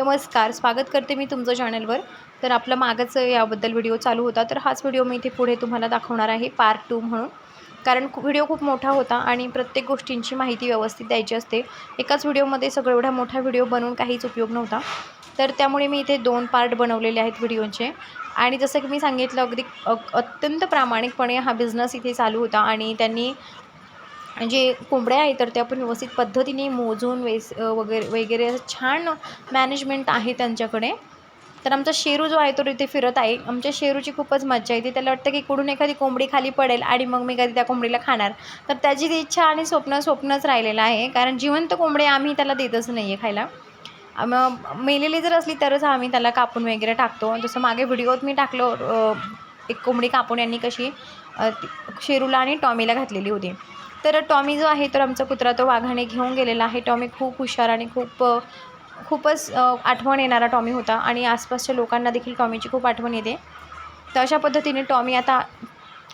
नमस्कार स्वागत करते मी तुमचं चॅनलवर तर आपला मागच याबद्दल व्हिडिओ चालू होता तर हाच व्हिडिओ मी इथे पुढे तुम्हाला दाखवणार आहे पार्ट टू म्हणून. कारण व्हिडिओ खूप मोठा होता आणि प्रत्येक गोष्टींची माहिती व्यवस्थित द्यायची असते. एकाच व्हिडिओमध्ये सगळं एवढा मोठा व्हिडिओ बनवून काहीच उपयोग नव्हता. तर त्यामुळे मी इथे दोन पार्ट बनवलेले आहेत व्हिडिओचे आणि जसं की मी सांगितलं अगदी अत्यंत प्रामाणिकपणे हा बिझनेस इथे चालू होता आणि त्यांनी जे कोंबड्या आहेत तर त्या पण व्यवस्थित पद्धतीने मोजून वेस वगैरे वगैरे असं छान मॅनेजमेंट आहे त्यांच्याकडे. तर आमचा शेरू जो आहे तो इथे फिरत आहे. आमच्या शेरूची खूपच मज्जा येते. त्याला वाटतं की इकडून एखादी कोंबडी खाली पडेल आणि मग मी कधी त्या कोंबडीला खाणार. तर त्याची ती इच्छा आणि स्वप्न स्वप्नच राहिलेलं आहे. कारण जिवंत कोंबडी आम्ही त्याला देतच नाही आहे खायला. मग मेलेली जर असली तरच आम्ही त्याला कापून वगैरे टाकतो. जसं मागे व्हिडिओत मी टाकलो एक कोंबडी कापून यांनी कशी शेरूला आणि टॉमीला घातलेली होती. तर टॉमी जो आहे तर आमचा कुत्रा तो वाघाने घेऊन गेलेला आहे. टॉमी खूप हुशार आणि खूप खूपच आठवण येणारा टॉमी होता आणि आसपासच्या लोकांना देखील टॉमीची खूप आठवण येते. तर अशा पद्धतीने टॉमी आता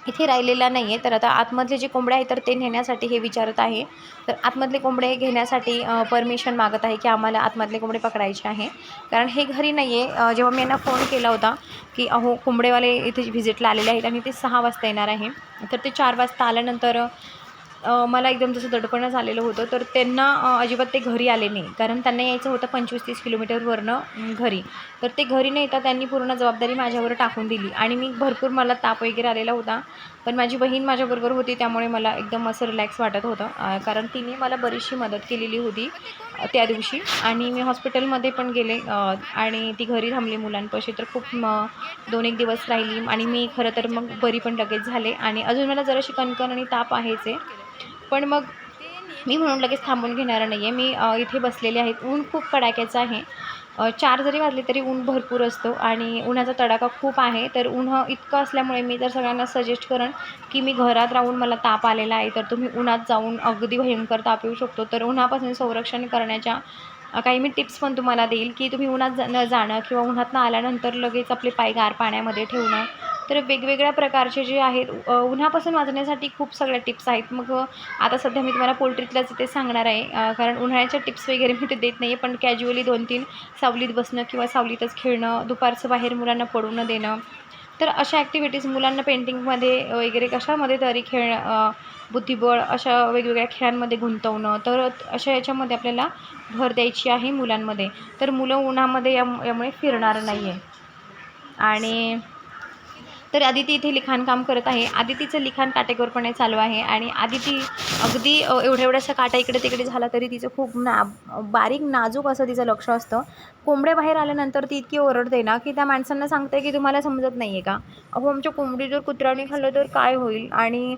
इथे राहिलेला नाही आहे तर आता आतमधले जे कोंबडे आहेत तर ते नेण्यासाठी हे विचारत आहे. तर आतमधले कोंबडे घेण्यासाठी परमिशन मागत आहे की आम्हाला आतमधले कोंबडे पकडायचे आहे. कारण हे घरी नाही आहे जेव्हा मी यांना फोन केला होता की अहो कोंबडेवाले इथे व्हिजिटला आलेले आहेत आणि ते सहा वाजता येणार आहे. तर ते चार वाजता आल्यानंतर मला एकदम जसं दडपणं झालेलं होतं तर त्यांना अजिबात ते घरी आले नाही. कारण त्यांना यायचं होतं पंचवीस तीस किलोमीटरवरनं घरी. तर ते घरी न येता त्यांनी पूर्ण जबाबदारी माझ्यावर टाकून दिली. आणि मी भरपूर मला ताप वगैरे आलेला होता. पण माझी बहीण माझ्याबरोबर होती त्यामुळे मला एकदम असं रिलॅक्स वाटत होतं. कारण तिने मला बरीचशी मदत केलेली होती. त्या दिवशी. आणि मी हॉस्पिटलमध्ये पण गेले आणि ती घरी थांबली मुलांपाशी तर खूप म दोन एक दिवस राहिली. आणि मी खरं तर मग बरी पण लगेच झाले. आणि अजून मला जराशी कणकण आणि ताप आहेच आहे. पण मग मी म्हणून लगेच थांबून घेणार नाही आहे मी इथे बसलेले आहेत. ऊन खूप कडाक्याचं आहे. चार जरी वाजले तरी ऊन भरपूर असतो आणि उन्हाचा तडाखा खूप आहे. तर ऊन इतकं असल्यामुळे मी तर सगळ्यांना सजेस्ट करेन की मी घरात राहून मला ताप आलेला आहे तर तुम्ही उन्हात जाऊन अगदी भयंकर ताप येऊ शकतो. तर उन्हापासून संरक्षण करण्याच्या काही मी टिप्स पण तुम्हाला देईल की तुम्ही उन्हात जा न जाणं किंवा उन्हातनं आल्यानंतर लगेच आपले पाय गार पाण्यामध्ये ठेवणं. तर वेगवेगळ्या प्रकारचे जे आहेत उन्हापासून वाचण्यासाठी खूप सगळ्या टिप्स आहेत. मग आता सध्या मी तुम्हाला पोल्ट्रीतल्याच ते सांगणार आहे. कारण उन्हाळ्याच्या टिप्स वगैरे मी ते देत नाही आहे पण कॅज्युअली दोन तीन सावलीत बसणं किंवा सावलीतच खेळणं दुपारचं बाहेर मुलांना पडू न देणं. तर अशा ॲक्टिव्हिटीज मुलांना पेंटिंगमध्ये वगैरे कशामध्ये तरी खेळ बुद्धिबळ अशा वेगवेगळ्या खेळांमध्ये गुंतवणं तर अशा याच्यामध्ये आपल्याला भर द्यायची आहे मुलांमध्ये. तर मुलं उन्हामध्ये या यामुळे फिरणार नाही आहे आणि तर आदिती इथे लिखाणकाम करत आहे. आदितीचं लिखाण काटेकोरपणे चालू आहे आणि आदिती अगदी एवढ्या एवढ्याशा काटा इकडे तिकडे झाला तरी तिचं खूप ना बारीक नाजूक असं तिचं लक्ष असतं. कोंबड्या बाहेर आल्यानंतर ती इतकी ओरडते ना की त्या माणसांना सांगते की तुम्हाला समजत नाही आहे का? अहो आमच्या कोंबडी जर कुत्र्याने खाल्लं तर काय होईल? आणि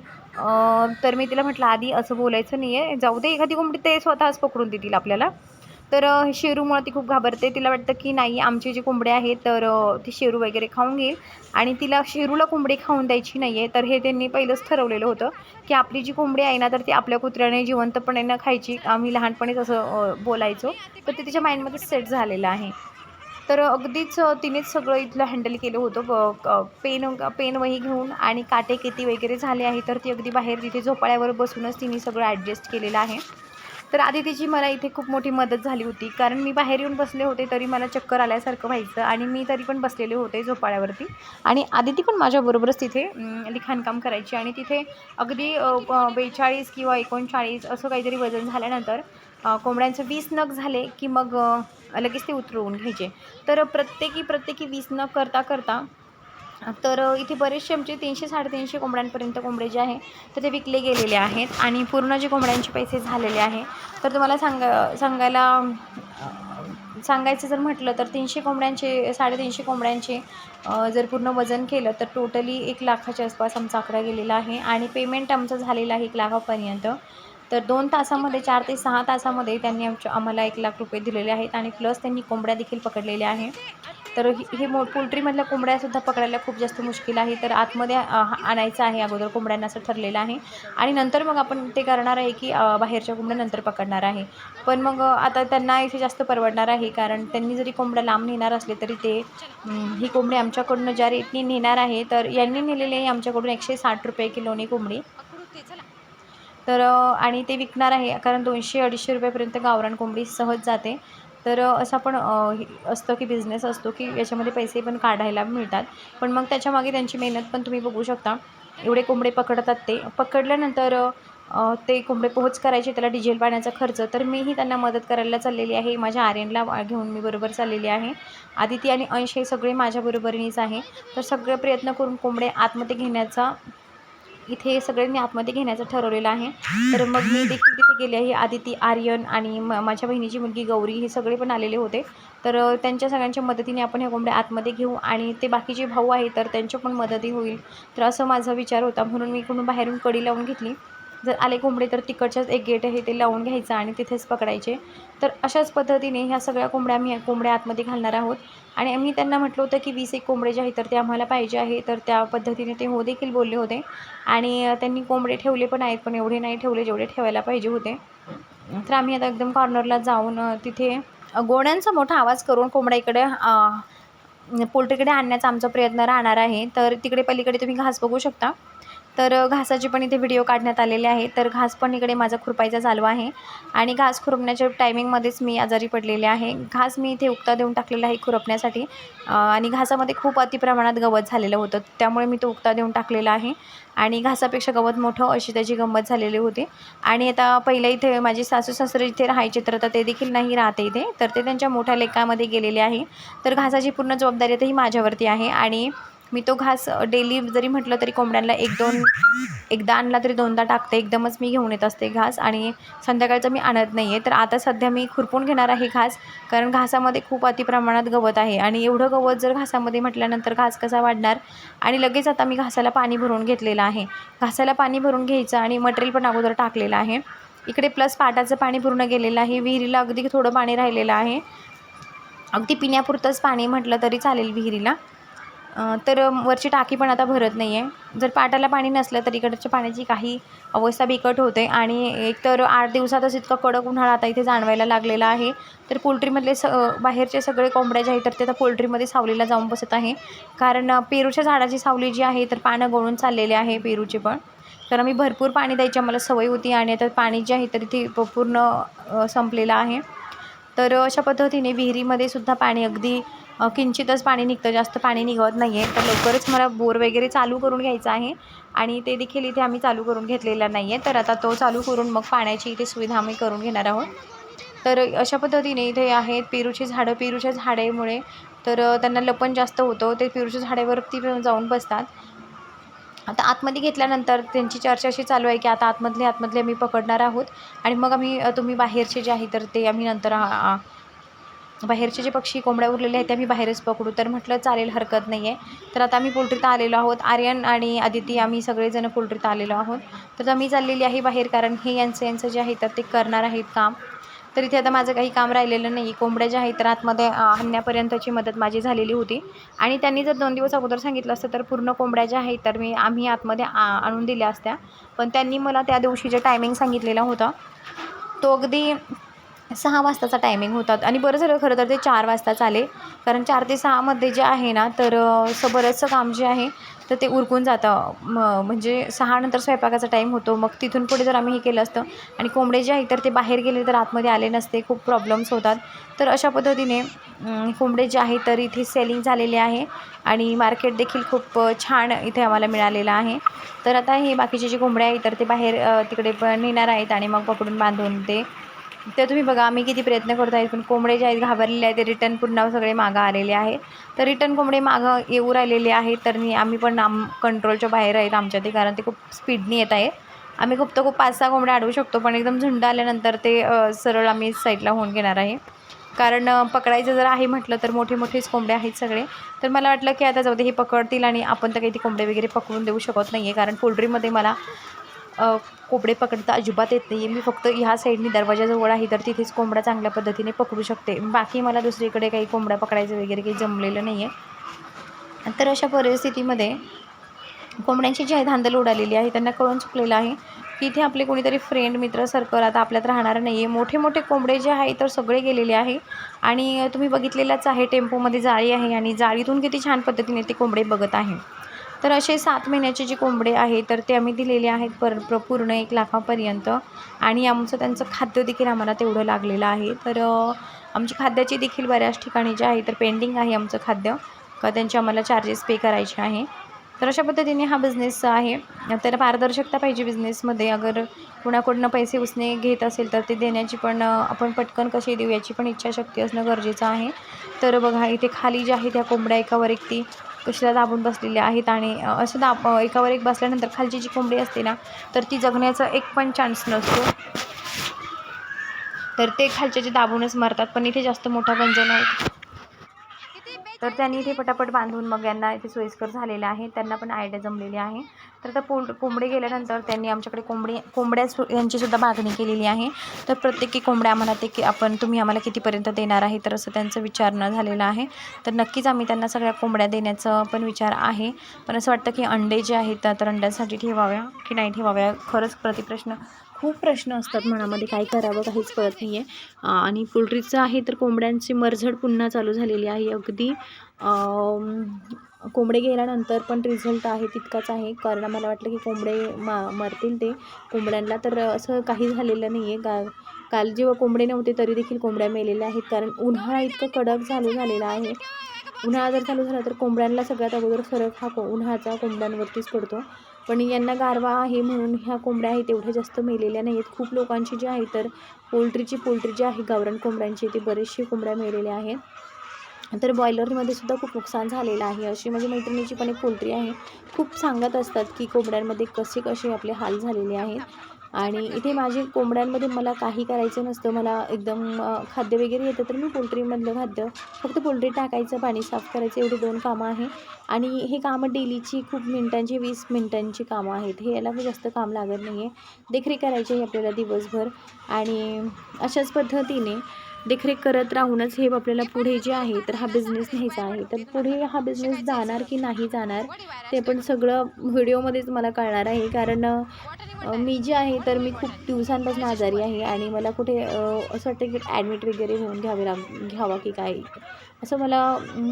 तर मी तिला म्हटलं आधी असं बोलायचं नाही आहे जाऊ दे एखादी कोंबडी ते स्वतःच पकडून देतील आपल्याला. तर शेरूमुळं ती खूप घाबरते. तिला वाटतं की नाही आमची जी कोंबडी आहे तर ती शेरू वगैरे खाऊन घेईल. आणि तिला शेरूला कोंबडी खाऊन द्यायची नाही आहे तर हे त्यांनी पहिलंच ठरवलेलं होतं की आपली जी कोंबडी आहे ना तर ती आपल्या कुत्र्याने जिवंतपणे न खायची. आम्ही लहानपणीच असं बोलायचो. तर ते तिच्या माइंडमध्ये सेट झालेलं आहे. तर अगदीच तिनेच सगळं इथलं हँडल केलं होतं. ब पेन पेन वही घेऊन आणि काटे किती वगैरे झाले आहे तर ती अगदी बाहेर तिथे झोपाळ्यावर बसूनच तिने सगळं ॲडजस्ट केलेलं आहे. तर आदितीची मला इथे खूप मोठी मदत झाली होती. कारण मी बाहेर येऊन बसले होते तरी मला चक्कर आल्यासारखं व्हायचं आणि मी तरी पण बसलेले होते झोपाळ्यावरती. आणि आदिती पण माझ्याबरोबरच तिथे लिखाणकाम करायची. आणि तिथे अगदी बेचाळीस किंवा एकोणचाळीस असं काहीतरी वजन झाल्यानंतर कोंबड्यांचं वीस नग झाले की मग लगेच ते उतरवून घ्यायचे. तर प्रत्येकी प्रत्येकी वीस नग करता करता तर इथे बरेचसे आमचे तीनशे साडेतीनशे कोंबड्यांपर्यंत कोंबडे जे आहे तर ते विकले गेलेले आहेत आणि पूर्ण जे कोंबड्यांचे पैसे झालेले आहे. तर तुम्हाला सांगा सांगायला सांगायचं जर म्हटलं तर तीनशे कोंबड्यांचे साडेतीनशे कोंबड्यांचे जर पूर्ण वजन केलं तर टोटली एक लाखाच्या आसपास आमचा आकडा गेलेला आहे आणि पेमेंट आमचं झालेलं आहे एक लाखापर्यंत. तर दोन तासामध्ये चार ते सहा तासामध्ये त्यांनी आमच्या आम्हाला एक लाख रुपये दिलेले आहेत आणि प्लस त्यांनी कोंबड्या देखील पकडलेल्या आहे तर ही हे मो पोल्ट्रीमधल्या कोंबड्यासुद्धा पकडायला खूप जास्त मुश्किल आहे. तर आतमध्ये आणायचं आहे अगोदर कोंबड्यांना असं ठरलेलं आहे. आणि नंतर मग आपण ते करणार आहे की बाहेरच्या कोंबड्या नंतर पकडणार आहे. पण मग आता त्यांना इथे जास्त परवडणार आहे कारण त्यांनी जरी कोंबड्या लांब नेणार असले तरी ते ही कोंबडी आमच्याकडून ज्या रेटने नेणार आहे तर यांनी नेलेली आहे आमच्याकडून एकशे साठ रुपये किलोनी कोंबडी. तर आणि ते विकणार आहे कारण दोनशे अडीचशे रुपयापर्यंत गावरान कोंबडी सहज जाते. तर असं असा पण हे असतं की बिझनेस असतो की याच्यामध्ये पैसे पण काढायला मिळतात. पण मग त्याच्यामागे त्यांची मेहनत पण तुम्ही बघू शकता. एवढे कोंबडे पकडतात ते. पकडल्यानंतर ते कोंबडे पोहोच करायचे त्याला डिझेल पाण्याचा खर्च. तर मीही त्यांना मदत करायला चाललेली आहे. माझ्या आर्यनला घेऊन मी बरोबर चाललेली आहे. आदिती आणि अंश हे सगळे माझ्या बरोबरीनेच आहे. तर सगळे प्रयत्न करून कोंबडे आतमध्ये घेण्याचा इथे सगळ्यांनी आतमध्ये घेण्याचं ठरवलेलं आहे. तर मग मी देखील तिथे गेले आहे. आदिती आर्यन आणि म माझ्या बहिणीची मुलगी गौरी हे सगळे पण आलेले होते. तर त्यांच्या सगळ्यांच्या मदतीने आपण ह्या कोंबड्या आतमध्ये घेऊ आणि ते बाकीचे भाऊ आहे तर त्यांच्या पण मदती होईल. तर असं माझा विचार होता. म्हणून मी इकडून बाहेरून कडी लावून घेतली. जर आले कोंबडे तर तिकडच्याच एक गेट आहे ते लावून घ्यायचं आणि तिथेच पकडायचे. तर अशाच पद्धतीने ह्या सगळ्या कोंबड्या आम्ही कोंबड्या आतमध्ये घालणार आहोत. आणि आम्ही त्यांना म्हटलं होतं की वीस एक कोंबडे जे आहेत तर ते आम्हाला पाहिजे आहे तर त्या पद्धतीने ते हो देखील बोलले होते. आणि त्यांनी कोंबडे ठेवले पण आहेत पण एवढे नाही ठेवले जेवढे ठेवायला पाहिजे होते. तर आम्ही आता एकदम कॉर्नरला जाऊन तिथे गोड्यांचा गोण्यांचा मोठा आवाज करून कोंबड्या इकडे पोल्ट्रीकडे आणण्याचा आमचा प्रयत्न राहणार आहे. तर तिकडे पलीकडे तुम्ही घास बघू शकता. तर घासाची पण इथे व्हिडिओ काढण्यात आलेले आहे तर घास पण इकडे माझा खुरपायचा चालू आहे आणि घास खुरपण्याच्या टायमिंगमध्येच मी आजारी पडलेले आहे. घास मी इथे उक्ता देऊन टाकलेला आहे खुरपण्यासाठी. आणि घासामध्ये खूप अतिप्रमाणात गवत झालेलं होतं. त्यामुळे मी तो उक्ता देऊन टाकलेला आहे आणि घासापेक्षा गवत मोठं अशी त्याची गंमत झालेली होती. आणि आता पहिलं इथे माझे सासू सासरे इथे राहायचे तर आता ते देखील नाही राहते इथे. तर ते त्यांच्या मोठ्या लेकामध्ये गेलेले आहे. तर घासाची पूर्ण जबाबदारी आता ही माझ्यावरती आहे आणि मी तो घास डेली जरी म्हटलं तरी कोंबड्यांना एक दोन एकदा आणला तरी दोनदा टाकते. एकदमच मी घेऊन येत असते घास आणि संध्याकाळचं मी आणत नाही आहे तर आता सध्या मी खुरपून घेणार आहे घास कारण घासामध्ये खूप अतिप्रमाणात गवत आहे आणि एवढं गवत जर घासामध्ये म्हटल्यानंतर घास कसा वाढणार? आणि लगेच आता मी घासाला पाणी भरून घेतलेलं आहे. घासाला पाणी भरून घ्यायचं आणि मटेरियल पण अगोदर टाकलेलं आहे. इकडे प्लस पाटाचं पाणी पूर्ण गेलेलं आहे. विहिरीला अगदी थोडं पाणी राहिलेलं आहे. अगदी पिण्यापुरतंच पाणी म्हटलं तरी चालेल विहिरीला. तर वरची टाकी पण आता भरत नाही आहे जर पाटाला पाणी नसलं तर इकडच्या पाण्याची काही अवस्था बिकट होते आणि एकतर आठ दिवसातच इतका कडक उन्हाळा आता इथे जाणवायला लागलेला आहे. तर पोल्ट्रीमधले स बाहेरचे सगळे कोंबड्या जे आहेत तर ते आता पोल्ट्रीमध्ये सावलीला जाऊन बसत आहे. कारण पेरूच्या झाडाची सावली जी आहे तर पानं गळून चाललेले आहे पेरूचे पण. तर आम्ही भरपूर पाणी द्यायची आम्हाला सवय होती आणि आता पाणी जे आहे तर इथे पूर्ण संपलेलं आहे. तर अशा पद्धतीने विहिरीमध्ये सुद्धा पाणी अगदी किंचितच पाणी निघतं. जास्त पाणी निघत नाही आहे तर लवकरच मला बोर वगैरे चालू करून घ्यायचा आहे. आणि ते देखील इथे आम्ही चालू करून घेतलेला नाही आहे तर आता तो चालू करून मग पाण्याची इथे सुविधा आम्ही करून घेणार आहोत. तर अशा पद्धतीने इथे आहेत पेरूची झाडं. पेरूच्या झाडेमुळे तर त्यांना लपण जास्त होतं. ते पेरूच्या झाडेवरती जाऊन बसतात. आता आतमध्ये घेतल्यानंतर त्यांची चर्चा अशी चालू आहे की आता आतमधले आतमधले आम्ही पकडणार आहोत. आणि मग आम्ही तुम्ही बाहेरचे जे आहे तर ते आम्ही नंतर बाहेरचे जे पक्षी कोंबड्या उरलेले आहेत ते आम्ही बाहेरच पकडू. तर म्हटलं चालेल हरकत नाही आहे तर आता आम्ही पोल्ट्रीत आलेलो आहोत. आर्यन आणि आदिती आम्ही सगळेजण पोल्ट्रीत आलेलो आहोत. तर आम्ही चाललेली आहे बाहेर कारण हे यांचं यांचं जे आहे तर ते करणार आहेत काम. तर इथे आता माझं काही काम राहिलेलं नाही कोंबड्या ज्या आहेत तर आतमध्ये आणण्यापर्यंतची मदत माझी झालेली होती. आणि त्यांनी जर दोन दिवस अगोदर सांगितलं असतं तर पूर्ण कोंबड्या ज्या आहेत तर मी आम्ही आतमध्ये आ- आणून दिल्या असत्या. पण त्यांनी मला त्या दिवशी जे टायमिंग सांगितलेला होता तो अगदी सहा वाजताचा टायमिंग होता. आणि बरं झालं खरं तर ते चार वाजताच आले. कारण चार ते सहामध्ये जे आहे ना तर असं बरंचसं काम जे आहे तर ते उरकून जातं. म म्हणजे सहा नंतर स्वयंपाकाचा टाईम होतो. मग तिथून पुढे जर आम्ही हे केलं असतं आणि कोंबडे जे आहेत तर ते बाहेर गेले तर आतमध्ये आले नसते. खूप प्रॉब्लेम्स होतात. तर अशा पद्धतीने कोंबडे जे आहेत तर इथे सेलिंग झालेले आहे. आणि मार्केट देखील खूप छान इथे आम्हाला मिळालेलं आहे. तर आता हे बाकीचे जे कोंबडे आहेत तर ते बाहेर तिकडे पण नेणार आहेत आणि मग पकडून बांधून ते तर तुम्ही बघा आम्ही किती प्रयत्न करत आहेत पण कोंबडे जे आहेत घाबरलेले आहेत ते रिटर्न पुन्हा सगळे मागं आलेले आहे. तर रिटर्न कोंबडे मागं येऊ राहिलेले आहेत तर मी आम्ही पण आम कंट्रोलच्या बाहेर आहेत आमच्या ते कारण ते खूप स्पीडनी येत आहे. आम्ही खूप तर खूप पाच सहा कोंबड्या अडवू शकतो पण एकदम झुंड आल्यानंतर ते सरळ आम्ही साईडला होऊन घेणार आहे. कारण पकडायचं जर आहे म्हटलं तर मोठे मोठेच कोंबडे आहेत सगळे. तर मला वाटलं की आता जाऊ दे हे पकडतील आणि आपण तर काही ते कोंबडे वगैरे पकडून देऊ शकत नाही आहे कारण पोल्ट्रीमध्ये मला कोंबडे पकडता अजिबात येत नाही आहे मी फक्त ह्या साईडनी दरवाजाजवळ आहे तर तिथेच कोंबडा चांगल्या पद्धतीने पकडू शकते. बाकी मला दुसरीकडे काही कोंबड्या पकडायचं वगैरे काही जमलेलं नाही आहे तर अशा परिस्थितीमध्ये कोंबड्यांची जी आहे धांदल उडालेली आहे त्यांना कळून चुकलेलं आहे की इथे आपले कोणीतरी फ्रेंड मित्र सर्कल आता आपल्यात राहणार नाही आहे मोठे मोठे कोंबडे जे आहे तर सगळे गेलेले आहे. आणि तुम्ही बघितलेलंच आहे टेम्पोमध्ये जाळी आहे आणि जाळीतून किती छान पद्धतीने ते कोंबडे बघत आहे. तर असे सात महिन्याचे जे कोंबडे आहे तर ते आम्ही दिलेले आहेत पर प्र पूर्ण एक लाखापर्यंत. आणि आमचं त्यांचं खाद्य देखील आम्हाला तेवढं लागलेलं आहे. तर आमची खाद्याची देखील बऱ्याच ठिकाणी जे आहे तर पेंडिंग आहे आमचं खाद्य. का त्यांचे आम्हाला चार्जेस पे करायचे आहे. तर अशा पद्धतीने हा बिझनेस आहे. तर पारदर्शकता पाहिजे बिझनेसमध्ये अगर कुणाकडनं पैसे उसने घेत असेल तर ते देण्याची पण आपण पटकन कशी देऊ याची पण इच्छाशक्ती असणं गरजेचं आहे. तर बघा इथे खाली जे आहे त्या कोंबड्या एकावर एक ती कशाला दाबून बसलेले आहेत आणि असं दाब एकावर एक बसल्यानंतर खालची जी कोंबडी असते ना तर ती जगण्याचा एक पण चान्स नसतो. तर ते खालचे जे दाबूनच मरतात पण इथे जास्त मोठा गंज नाही. तर त्यांनी इथे पटापट बांधून मग यांना इथे सोयीस्कर झालेलं आहे. त्यांना पण आयडिया जमलेली आहे. तर आता पोल कोंबडी गेल्यानंतर त्यांनी आमच्याकडे कोंबडी कोंबड्या सु मागणी केलेली आहे. तर प्रत्येकी कोंबड्या आम्हाला ते की आपण तुम्ही आम्हाला कितीपर्यंत देणार आहे तर असं त्यांचं विचारणं झालेलं आहे. तर नक्कीच आम्ही त्यांना सगळ्या कोंबड्या देण्याचं पण विचार आहे. पण असं वाटतं की अंडे जे आहेत तर अंड्यांसाठी ठेवाव्या की नाही ठेवाव्या? खरंच प्रतिप्रश्न खूप प्रश्न असतात मनामध्ये काय करावं काहीच कळत नाही आहे आणि पोल्ट्रीचं आहे तर कोंबड्यांची मरझड पुन्हा चालू झालेली आहे. अगदी कोंबडे गेल्यानंतर पण रिझल्ट आहे तितकाच आहे. कारण मला वाटलं की कोंबडे मा मरतील ते. कोंबड्यांना तर असं काही झालेलं नाही आहे का काल जेव्हा कोंबडे नव्हते तरी देखील कोंबड्या मेलेल्या आहेत. कारण उन्हाळा इतकं कडक चालू झालेला आहे. उन्हाळा जर चालू झाला तर कोंबड्यांना सगळ्यात अगोदर फरक हा को उन्हाचा कोंबड्यांवरतीच पडतो. पण यांना गारवा आहे म्हणून ह्या कोंबड्या आहेत तेवढ्या जास्त मेलेल्या नाही आहेत खूप लोकांची जी आहे तर पोल्ट्रीची पोल्ट्री जी आहे गावरान कोंबड्यांची ते बरेचसे कोंबड्या मेलेल्या आहेत. तर बॉयलरमध्ये सुद्धा खूप नुकसान झालेलं आहे. अशी माझी मैत्रिणीची पण एक पोल्ट्री आहे. खूप सांगत असतात की कोंबड्यांमध्ये कसे कसे आपले हाल झालेले आहेत. आणि इथे माझे कोंबड्यांमध्ये मला काही करायचं नसतं. मला एकदम खाद्य वगैरे येतं तर मी पोल्ट्रीमधलं खाद्य फक्त पोल्ट्री टाकायचं पाणी साफ करायचं एवढी दोन कामं आहे आणि हे कामं डेलीची खूप मिनटांची वीस मिनटांची कामं आहेत. हे याला जास्त काम लागत नाही आहे देखरेख करायची आहे आपल्याला दिवसभर. आणि अशाच पद्धतीने देखरेख करत राहूनच हे आपल्याला पुढे जे आहे तर हा बिझनेस न्यायचा आहे. तर पुढे हा बिझनेस जाणार की नाही जाणार ते पण सगळं व्हिडिओमध्येच मला कळणार आहे. कारण मी जे आहे तर मी खूप दिवसांपासून आजारी आहे आणि मला कुठे असं वाटतं की ॲडमिट वगैरे होऊन घ्यावे लाग घ्यावा की काय? असं मला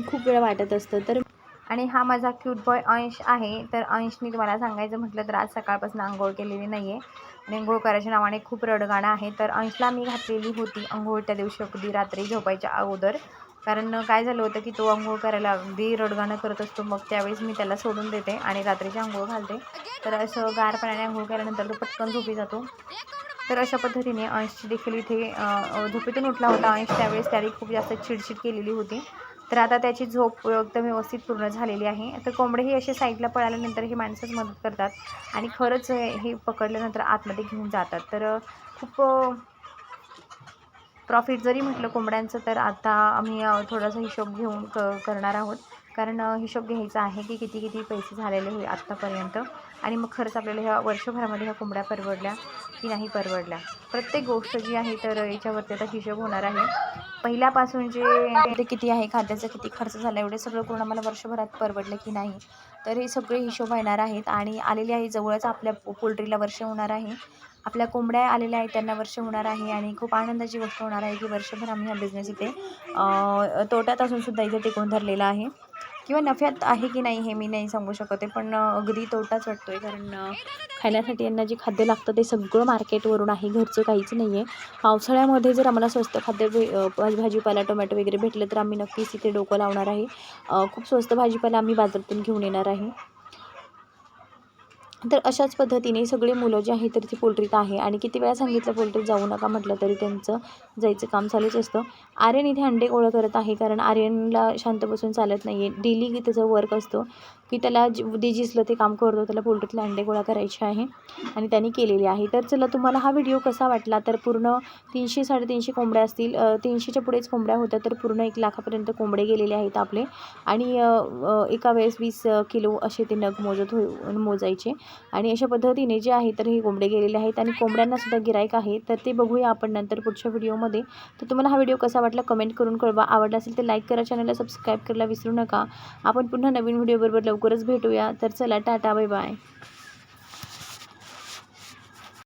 खूप वेळा वाटत असतं. तर आणि हा माझा क्यूट बॉय अंश आहे. तर अंशनी तुम्हाला सांगायचं म्हटलं तर आज सकाळपासून आंघोळ केलेली नाही आहे आणि आंघोळ करायच्या नावाने खूप रडगाणं आहे. तर अंशला मी घातलेली होती आंघोळ त्या दिवशी अगदी रात्री झोपायच्या अगोदर. कारण काय झालं होतं की तो आंघोळ करायला अगदी रडगाणं करत असतो. मग त्यावेळेस मी त्याला सोडून देते आणि रात्रीची आंघोळ घालते. तर असं गार पाण्याने आंघोळ केल्यानंतर तो पटकन झोपी जातो. तर अशा पद्धतीने अंशची देखील इथे झोपेतून उठला होता. अंश त्यावेळेस त्याने खूप जास्त चिडचिड केलेली होती. तर आता त्याची झोप एकदम व्यवस्थित पूर्ण झालेली आहे. तर कोंबडे हे असे साईडला पळाल्यानंतर हे माणसंच मदत करतात आणि खरंच हे पकडल्यानंतर आतमध्ये घेऊन जातात. तर खूप प्रॉफिट जरी म्हटलं कोंबड्यांचं तर आता आम्ही थोडासा हिशोब घेऊन क करणार आहोत. कारण हिशोब घ्यायचा आहे की किती किती पैसे झालेले हे आत्तापर्यंत. आणि मग खरंच आपल्याला ह्या वर्षभरामध्ये ह्या कोंबड्या परवडल्या की नाही परवडल्या. प्रत्येक गोष्ट जी आहे तर याच्यावरती आता हिशोब होणार आहे. पहिल्यापासून जे ते किती आहे खाद्याचा किती खर्च झाला एवढे सगळं करून आम्हाला वर्षभरात परवडलं की नाही तर हे सगळे हिशोब येणार आहेत. आणि आलेले आहे जवळच आपल्या पोल्ट्रीला वर्ष होणार आहे. आपल्या कोंबड्या आलेल्या आहेत त्यांना वर्ष होणार आहे. आणि खूप आनंदाची गोष्ट होणार आहे की वर्षभर आम्ही हा बिझनेस इथे तोट्यात असूनसुद्धा इथे टिकून धरलेला आहे. किंवा नफ्यात आहे की नाही हे मी नाही सांगू शकत आहे पण अगदी तोटाच वाटतो आहे कारण खाण्यासाठी यांना जे खाद्य लागतं ते सगळं मार्केटवरून आहे घरचं काहीच नाही आहे पावसाळ्यामध्ये जर आम्हाला स्वस्त खाद्य भे भाजीपाला टोमॅटो वगैरे भेटलं तर आम्ही नक्कीच इथे डोकं लावणार आहे. खूप स्वस्त भाजीपाला आम्ही बाजारातून घेऊन येणार आहे. तर अशाच पद्धतीने सगळे मुलं जे आहेत तर ती पोल्ट्रीत आहे. आणि किती वेळा सांगितलं पोल्ट्रीत जाऊ नका म्हटलं तरी त्यांचं जायचं काम चालूच असतं. आर्यन इथे अंडे गोळा करत आहे कारण आर्यनला शांत बसून चालत नाही आहे डेली त्याचं वर्क असतो की त्याला जे जिसलं ते काम करतो त्याला पोल्ट्रीतले अंडे गोळा करायचे आहे आणि त्यांनी केलेले आहे. तर चला तुम्हाला हा व्हिडिओ कसा वाटला? तर पूर्ण तीनशे साडेतीनशे कोंबड्या असतील. तीनशेच्या पुढेच कोंबड्या होत्या तर पूर्ण एक लाखापर्यंत कोंबडे गेलेले आहेत आपले. आणि एका वेळेस वीस किलो असे ते नग मोजत हो मोजायचे. आणि अशा पद्धतीने जे आहे तर हे कोंबडे गेलेले आहेत. आणि कोंबड्यांनासुद्धा गिरायक आहे. तर ते बघूया आपण नंतर पुढच्या व्हिडिओमध्ये तर तुम्हाला हा व्हिडिओ कसा वाटला कमेंट करून कळवा. आवडला असेल तर लाईक करा चॅनलला सबस्क्राईब करायला विसरू नका. आपण पुन्हा नवीन व्हिडिओबरोबर लवकरच भेटूया. तर चला टाटा बाय बाय